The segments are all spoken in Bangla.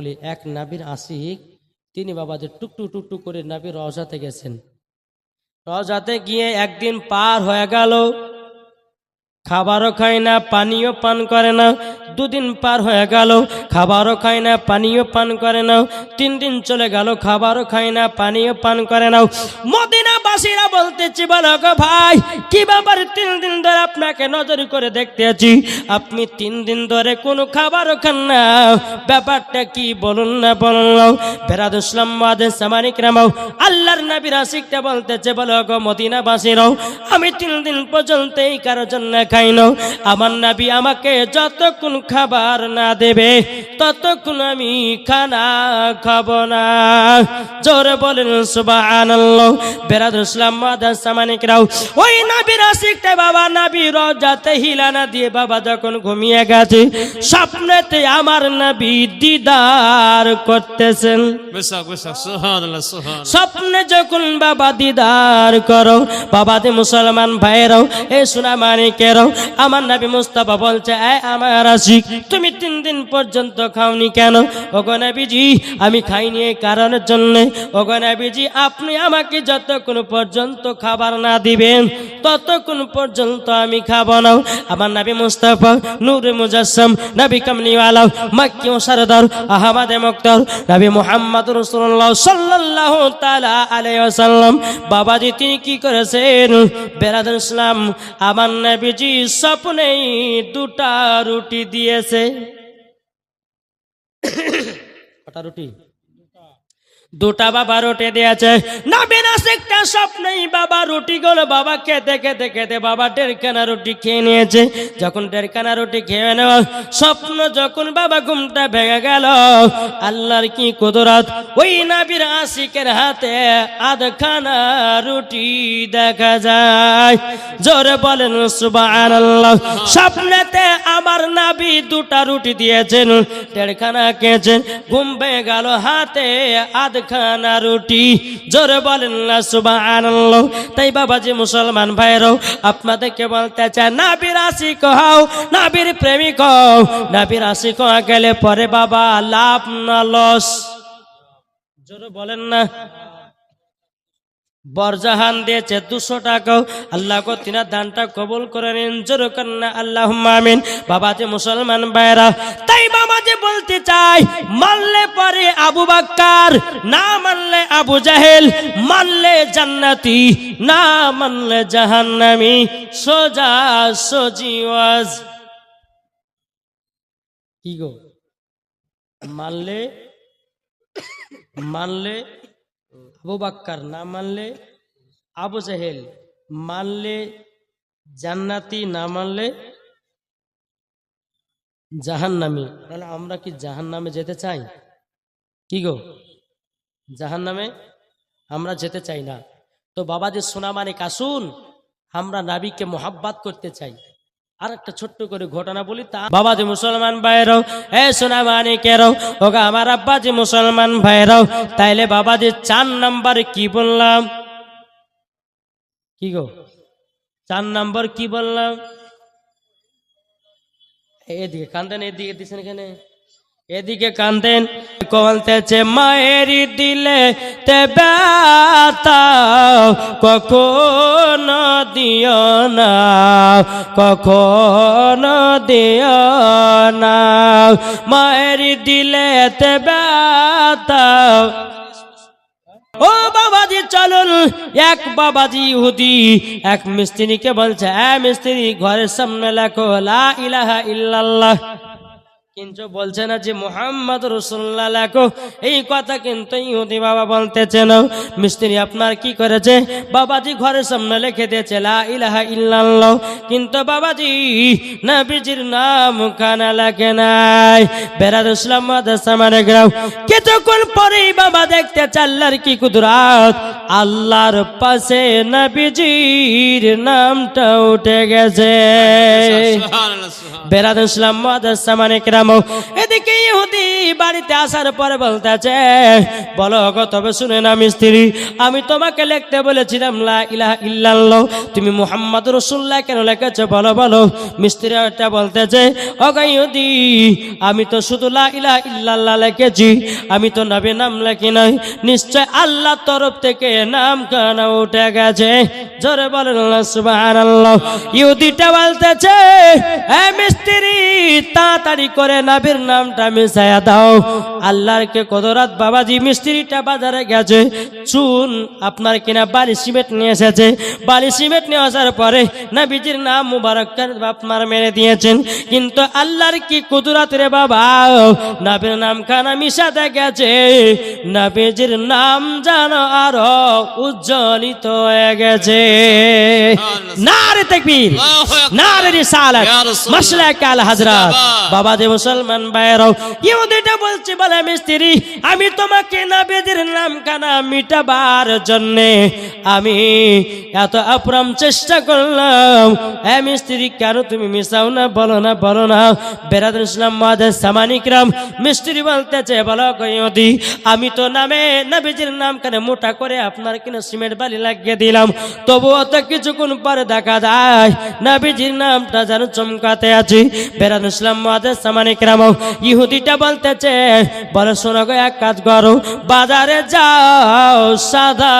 বলি, এক নাবির আশিক, তিনি বাবাজি টুকটু টুকটু করে নাবির রজাতে গেছেন। রজাতে গিয়ে একদিন পার হয়ে গেল। খাবারও খায় না পানিও পান করে না। দুদিন পার হয়ে গেল, খাবারও খায় না পানিও পান করে না। তিন দিন চলে গেল, খাবারও খায় না পানিও পান করে না। মদিনাবাসীরা বলতেছি, বলো গো ভাই, কি ব্যাপার তিন দিন ধরে আপনাকে নজর করে দেখতে আছি? আপনি তিন দিন ধরে কোনো খাবারও খান না। ব্যাপারটা কি বলুন না বলুন না। বেরাদ ইসলাম সামানিক রামাও, আল্লাহর নবীর আশিকটা বলতেছে, বলো গো মদিনাবাসীরাও, আমি তিন দিন পর্যন্ত এই কারোর জন্য খাই না আমার নাবি আমাকে যতক্ষণ খাবার না দেবে ততক্ষণ আমি খানা খাব না। জোরে বলেন বেরাদ ইসলাম মাদার সামানিকরাও ওই নবীর আশিকটা বাবা নবী রজাতে হিলানা দিয়ে বাবা যখন ঘুমিয়ে গেছে স্বপ্নেতে আমার নবী দিদার করতেছেন। স্বপ্নে যখন বাবা দিদার করো বাবাতে মুসলমান ভাইরাও এ সোনা মানিকেরাও আমার নবী মুস্তাফা বলছে, এ আমার আশিক, তুমি তিন দিন পর্যন্ত খাওনি কেন? ওগো নবীজি, আমি খাইনি এই কারণের জন্য। ওগো নবীজি, আপনি আমাকে যতক্ষণ পর্যন্ত খাবার না দিবেন, ততক্ষণ পর্যন্ত আমি খাব না। আমার নবী মুস্তাফা, নূর মুজাসম, নবী কামলিওয়ালা মাক্কি ও সরদার, আহমদ মুক্তার, নবী মোহাম্মদ রসুল্লাহ সাল্লাল্লাহু তাআলা আলাইহি ওয়াসাল্লাম। বাবাজি, তিনি কি করেছেন? বেরাদুল ইসলাম, আমার নবীজি স্বপ্নেই দুটা রুটি দিয়েছে। কটা রুটি? দুটা বাবা রুটি দিয়েছে। নবীন একটা স্বপ্নেই বাবা রুটি গুলো। বাবা খেতে খেতে খেতে বাবা দেড়খানা রুটি খেয়ে নিয়েছে। যখন দেড়খানা রুটি খেয়ে নেওয়া, স্বপ্ন যখন বাবা ঘুমটা ভেঙে গেল, আল্লাহর কি কুদরত? ওই নাবির আশিকের হাতে আধখানা রুটি দেখা যায়। জোরে বলেন, সুবহানাল্লাহ। স্বপ্নেতে আমার নাবি দুটা রুটি দিয়েছেন, দেড়খানা খেয়েছেন। ঘুম ভেঙে গেল হাতে আধখানা রুটি। জোরে বলেন না, সুবহানাল্লাহ। তাই বাবাজি মুসলমান ভাইরাও আপনাদেরকে বলতে চায় না বিরাশি কহাও না বীর প্রেমিক হও। না বিরাশি হওয়া গেলে পরে বাবা লাভ না, লস। জোরে বলেন না। বরজাহান দিয়েছে দুশো টাকা আল্লাহ গো, তিনার দানটা কবুল করে নিন। জোর কন্যা আল্লাহ মামিন বাবা যে মুসলমান বাইরা তাই বাবা যে বলতে চাই মানলে পরে আবু বাক্কার, না মানলে আবু জাহেল, মানলে জান্নাতি, না মানলে জাহান্নামি। সোজা সজিওয়াজ কি গো? মানলে মানলে আবু বাক্কার না মানলে আবু জাহেল মানলে জান্নাতি, না মানলে জাহান্নামি। তাহলে আমরা কি জাহান্নামে যেতে চাই? কি গো? জাহান্নামে আমরা যেতে চাই না। তো বাবাজি সোনা মানে কাসুন আমরা নাবিকে মোহাব্বাত করতে চাই। আর একটা ছোট্ট করে ঘটনা বলি, তা বাবা যে মুসলমান ভাইরাও এ সোনা মানে কেরাও ওগা আমার আব্বা যে মুসলমান ভাইরাও তাইলে বাবা যে চার নাম্বার কি বললাম? কি গো? চার নাম্বার কি বললাম? এদিকে কান্দেন, এদিকে দিছেন এখানে এদিকে কান্দেন কলতেছে মায়ের দিলে তে কখনো দিও না, কখন দিও না। মায়ের দিলে তে ও বাবাজি, চলুন, এক বাবাজি ইহুদি, এক মিস্ত্রিকে বলছে হ্যাঁ মিস্ত্রি, ঘরের সামনে লেখো, লা ইলাহা ইল্লাল্লাহ। কিন্তু বলছে না যে মোহাম্মদ রসুল্লাহ লেখো এই কথা কিন্তু ইহুদি বাবা বলতেছে না। মিস্ত্রি, আপনার কি করেছে? বাবাজি ঘরের সামনে লিখে দিয়েছে ইলাহা ইল্লাল্লাহ। কিন্তু বাবাজি নবীজির নাম খানা লেখে নাই। বেরাদ ইসলাম মাদ্রাসা মানে গ্রাম। কিছুক্ষণ পরেই বাবা দেখতে চাল্লার কি কুদরাত। আল্লাহর পাশে নবীজির নামটা উঠে গেছে। বেরাদ ইসলাম মাদাসামানে কিরাম এদিকে ইহুদি বাড়িতে আসার পরে বলতেছে, বলো তবে শুনে না মিস্ত্রি, আমি তোমাকে লিখতে বলেছিলাম, লা ইলাহা ইল্লাল্লাহ। তুমি মুহাম্মদ রাসূলুল্লাহ কেন লিখেছো? বলো বলো। মিস্ত্রি এটা বলতেছে ও গো ইহুদি, আমি তো শুধু লা ইলাহা ইল্লাল্লাহ লিখেছি, আমি তো নবী নাম লেখি নাই। নিশ্চয় আল্লাহ তরফ থেকে নাম কানা উঠে গেছে। জোরে বলেন সুবহানাল্লাহ। ইহুদিটা বলতেছে মিস্ত্রি তাড়াতাড়ি করে নাবির নামটা মিশায়া দাও। আল্লাহর কে কদরাত বাবাজি মিস্ত্রিটা বাজারে গেছে। চুন আপনার কিনা বালি সিমেন্ট নিয়ে এসেছে। বালি সিমেন্ট নিয়ে আসার পরে নবীজির নাম মুবারক করে আপনার মেরে দিয়েছেন। কিন্তু আল্লাহর কি কুদরাত রে বাবা? নবীর নাম খানা মিশাতে গেছে। নবীজির নাম জানো আরও উজ্জ্বলিত হয়ে গেছে। নারে তাকবীর আল্লাহু আকবার। নারে রিসালাত। মাসলাক আল হযরত জিন্দাবাদ। বাবা। যে মুসলমান ভাইরাও ইহুদিটা বলছে বলে মিস্ত্রি আমি তোমাকে নবীদের নাম কানা মিটাবার জন্য আমি এত অপরাম চেষ্টা করলাম। এ মিস্ত্রি কেন তুমি মিশাও না? বলো না বলো না। বেরাদুল ইসলাম মহাদেশ সামানিকরাম মিস্ত্রি বলতেছে বলো কইদি আমি তো নামে নবীজির নাম কানে মোটা করে আপনার কিনা সিমেন্ট বালি লাগিয়ে দিলাম। তবুও তো কিছুক্ষণ পরে দেখা যায় নবীজির নামটা যেন চমকাতে আছি। বেরান ইসলাম সামানিকরাম ইহুদিটা বলতেছে, বলে শোনো গো, এক কাজ করো, বাজারে যাও, সাদা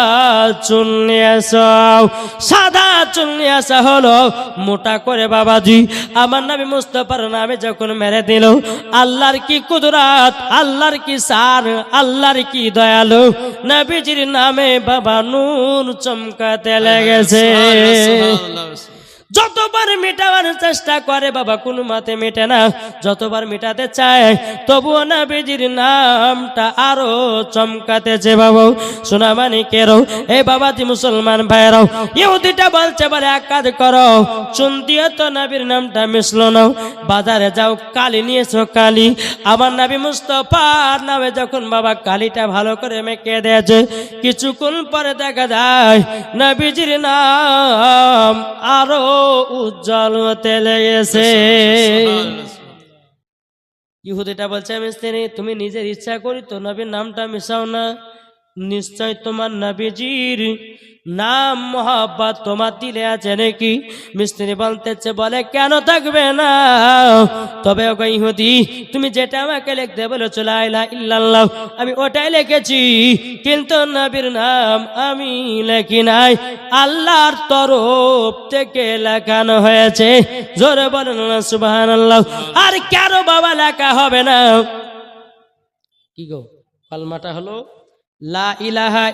চুন নিয়ে এসো। সাদা চুন নিয়ে আসা হলো মোটা করে বাবাজি। আমার নামে মুস্তফার নামে যখন মেরে দিল, আল্লাহর কি কুদরাত, আল্লাহর কি সার, আল্লাহর কি দয়ালু, নবীজির নামে বাবা নূর চমকাতে লেগেছে। যতবার মেটাবার চেষ্টা করে, বাবা কোনো মাতে মেটে না। যতবার মেটাতে চায়, তবুও না বেজির নামটা আরও চমকাতেছে, বাবু। সোনা মানে কেরো, এ বাবাজি মুসলমান ভাইরাও ইহুদিটা বলছে বলে এক কাজ করো চুন দিয়ে তো নাবির নামটা মিশলো না। বাজারে যাও, কালি নিয়েছো কালি। আমার নাবি মুস্তফার নামে যখন বাবা কালিটা ভালো করে মেখে দিয়েছে, কিছুক্ষণ পরে দেখা যায়, নবীজির নাম আরও উজ্জ্বল হতে লেগেছে ইহুদিটা বলছে, আমি তুমি নিজের ইচ্ছা করি তো নবীর নামটা মিশাও না। নিশ্চয় তোমার নবীজির নাম, মোহাব্বত তোমার দিলে আছে নাকি? মিস্ত্রি বলতেছে, বলে, কেন থাকবে না? তবে ইহুদি, তুমি যেটা আমাকে লিখতে বলেছ, লা ইলাহা ইল্লাল্লাহ, আমি ওটাই লিখেছি, কিন্তু নবীর নাম আমি লেখি নাই। আল্লাহর তরফ থেকে লেখানো হয়েছে, জোরে বলেন না, সুবহানাল্লাহ। আর কেন বাবা লেখা হবে না। কি গো, কলমাটা হলো? লা ইলাহা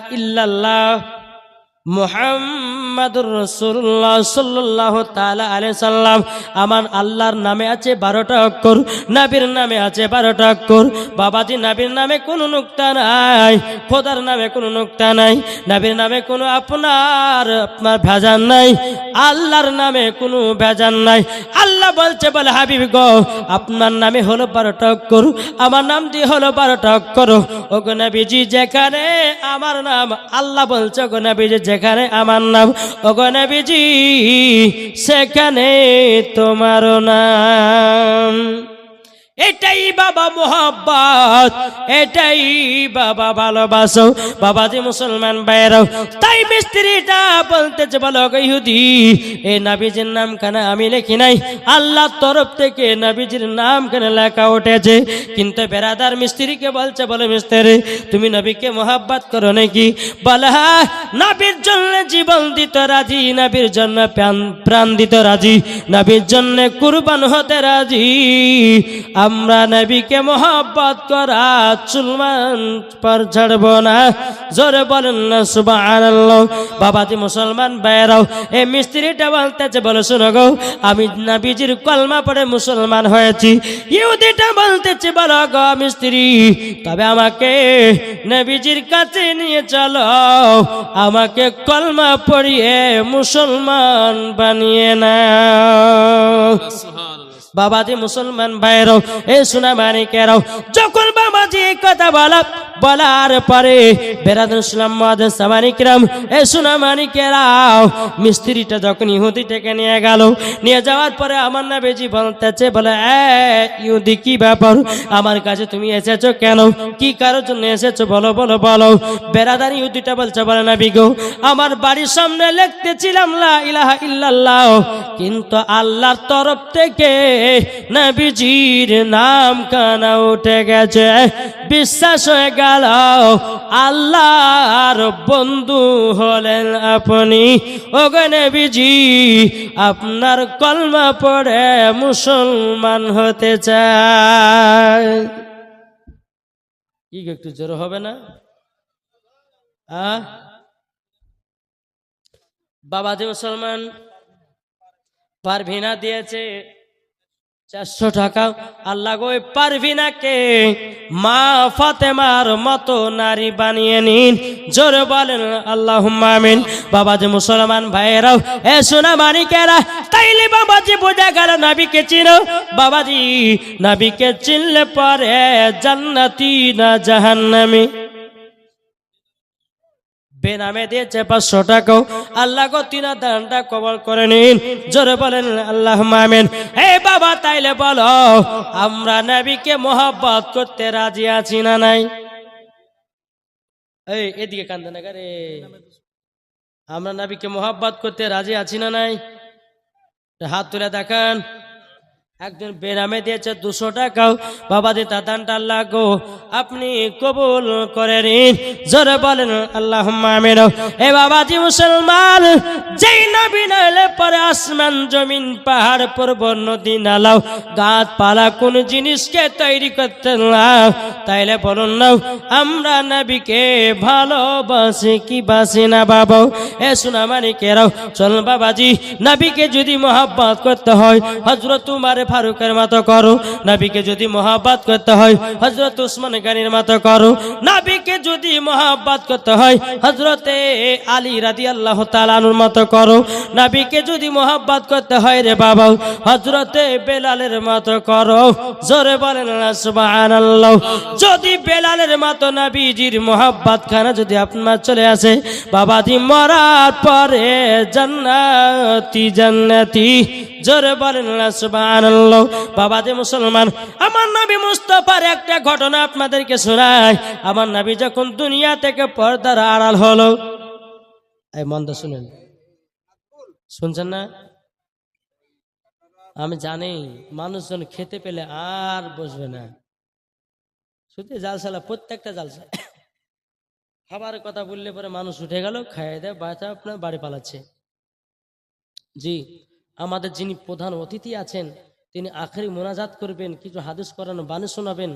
সাল্লাম। আমার আল্লাহর নামে আছে 12টা অক্ষর, নবীর নামে আছে 12টা অক্ষর। বাবাজি নবীর নামে কোনো নুক্তা নাই, খোদার নামে কোনো নুক্তা নাই, নবীর নামে কোনো আপনার আপনার ভেজান নাই। আল্লাহর নামে কোনো ভেজান নাই। আল্লাহ বলছে, বলে, হাবিব গো, আপনার নামে হলো 12টা অক্ষর আমার নাম দিয়ে হলো 12টা অক্ষর ও গো নবীজি, যেখানে আমার নাম, আল্লাহ বলছে গো নবীজি, যেখানে আমার নাম ও গো নবীজি, সেখানে তোমার নাম। এটাই বাবা মোহাব্বত এটাই বাবা ভালোবাসো। বাবাজি মুসলমান বাইরাও তাই মিস্ত্রিটা বলতেছে, বলো ইহুদি, এ নাবিজির নাম কেন আমি লিখি নাই। আল্লাহর তরফ থেকে নাবিজির নাম কেন লেখা উঠেছে। কিন্তু বেরাদার মিস্ত্রিকে বলছে, বলে মিস্ত্রি, তুমি নবীকে মোহাব্বত করো নাকি? বলে নাবির জন্য জীবন দিত রাজি, নাবির জন্য প্রাণ দিত রাজি, নাবির জন্য কুরবান হতে রাজি। আমরা নবীকে মোহাব্বত করা চুলমান পর ছাড়ব না। জোরে না মুসলমান মিস্ত্রিটা বলতেছে গো, আমি কলমা পড়ে মুসলমান হয়েছি। ইহুদিটা বলতেছে, বলো গো মিস্ত্রি, তবে আমাকে নবীজির কাছে নিয়ে চলো। আমাকে কলমা পড়িয়ে মুসলমান বানিয়ে না বাবাজি মুসলমান ভাইরাও এ সোনা মানিকেরাও, যখন বাবাজি কথা বলা বলার পরে বেরাদুল ইসলাম মহাদেন সামানিকরাম এ সোনা মানিকেরাও মিস্ত্রিটা যখন ইহুদিটাকে নিয়ে গেল, নিয়ে যাওয়ার পরে আমার না বেজি বলতেছে, বলে ইহুদি কি ব্যাপার? আমার কাছে তুমি এসেছ কেন? কি কারোর জন্য এসেছ? বলো বলো বলো। বেরাদার ইহুদিটা বলছে, বলে না বিগো আমার বাড়ির সামনে লিখতেছিলাম, লা ইলাহা ইল্লাল্লাহ, কিন্তু আল্লাহর তরফ থেকে নবীজির নাম কানা উঠে গেছে। বিশ্বাস হয়ে গেল, আল্লাহর বন্ধু হলেন আপনি। ওগো নবীজি, আপনার কলমা পড়ে মুসলমান হতে চায়। কি একটু জোর হবে না? আহ বাবাজি মুসলমান, পারভিনা দিয়েছে। চারশো টাকা। আল্লাহ গো পারভিনাকে মা ফাতেমার মতো নারী বানিয়ে নিন। জোরে বলেন আল্লাহ আমিন। বাবাজি মুসলমান ভাইয়েরাও, এ সোনা মানিকেরা, তাইলে বাবাজি বোঝা গেল নাবিকে চিনো। বাবাজি, নাবিকে চিনলে পরে জান্নাতি না জাহান্নামী। বেনামে দিয়েছে পাঁচশো টাকাও। আল্লাহ গো, তিনা দানটা কবল করে নিন। জোরে বলেন আল্লাহ মামেন হে বাবা, তাইলে বলো, আমরা নবীকে মোহাব্বত করতে রাজি আছি না নাই? এদিকে কান্দে না রে। আমরা নবীকে মোহাব্বত করতে রাজি আছি না নাই? হাত তুলে দেখান। একজন বেনামে দিয়েছে দুশো টাকাও। বাবা দি দাদানটা আল্লাহ গো, আপনি কবুল করে নিন। জোরে বলেন আল্লাহ আমিন। এ বাবাজি মুসলমান, যেই নবী নাইলে পরে আসমান জমিন, পাহাড় পর্বত, নদী নালাও গাছ পালা, কোন জিনিসকে তৈরি করতে না। তাইলে বলুন না, আমরা নবীকে ভালোবাসি কি বাসি না বাবা? এ সোনা মানিকেরাও, চল বাবাজি, নবীকে যদি মোহাব্বত করতে হয় হজরত তোমার ফারুকের মতো করো। নাবিকে যদি মোহাব্বত করতে হয় হজরত উসমান গানির মতো করো। নাবিকে যদি মোহাব্বত করতে হয় হজরতে আলী রাদি আল্লাহ তালানুর মতো করো। নাবিকে যদি মোহাব্বত করতে হয় রে বাবা হজরতে বেলালের মতো করো। জোরে বলেন যদি বেলালের মতো নবীজির মোহাব্বত খানা যদি আপনার চলে আসে, বাবাজি মরার পরে জান্নাতি জান্নাতি। জোরে বলেন সুবহানাল্লাহ। বাবাজি মুসলমান, আমার নবী মুস্তাফার একটা ঘটনা আপনাদেরকে শোনায় আমার নবী যখন দুনিয়া থেকে পর্দার আড়াল হলো, এই মন্দ শুনেন। শুনছেন না? আমি জানি, মানুষজন খেতে পেলে আর বসবে না। শুধু জালসালা, প্রত্যেকটা জালসা। খাবারের কথা বললে পরে মানুষ উঠে গেল, খাইয়ে দেয়, বাচ্চা আপনার বাড়ি পালাচ্ছে। জি আমাদের যিনি প্রধান অতিথি আছেন, তিনি আখেরি মোনাজাত করবেন, কিছু হাদিস করানো বাণী শোনাবেন।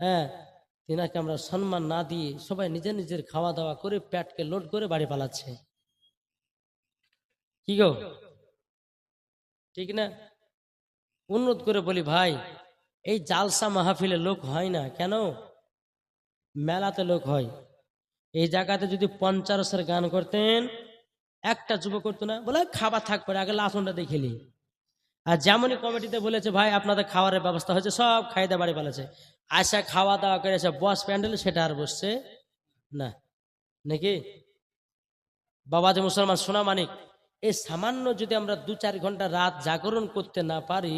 হ্যাঁ তিনাকে আমরা সম্মান না দিয়ে সবাই নিজের নিজের খাওয়া দাওয়া করে পেটকে লোড করে বাড়ি পালাচ্ছে। কি গো? ঠিক না? অনুরোধ করে বলি, ভাই, এই জালসা মাহফিলে লোক হয় না কেন? মেলাতে লোক হয়। এই জায়গাতে যদি পঞ্চারসের গান করতেন একটা যুব করতো না, বলে খাবার থাক আগে লাসনটা দেখেলি আর যেমনই কমিটিতে বলেছে, ভাই, আপনাদের খাবারের ব্যবস্থা হয়েছে, সব খাইতে বাড়ি পালাছে আসা খাওয়া দাওয়া করে এসে বস প্যান্ডেল, সেটা আর বসছে না। নাকি? বাবা যে মুসলমান, সোনা মানিক, এই সামান্য যদি আমরা দু চার ঘণ্টা রাত জাগরণ করতে না পারি,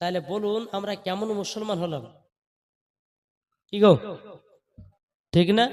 তাহলে বলুন আমরা কেমন মুসলমান হলাম। কি গো? ঠিক না?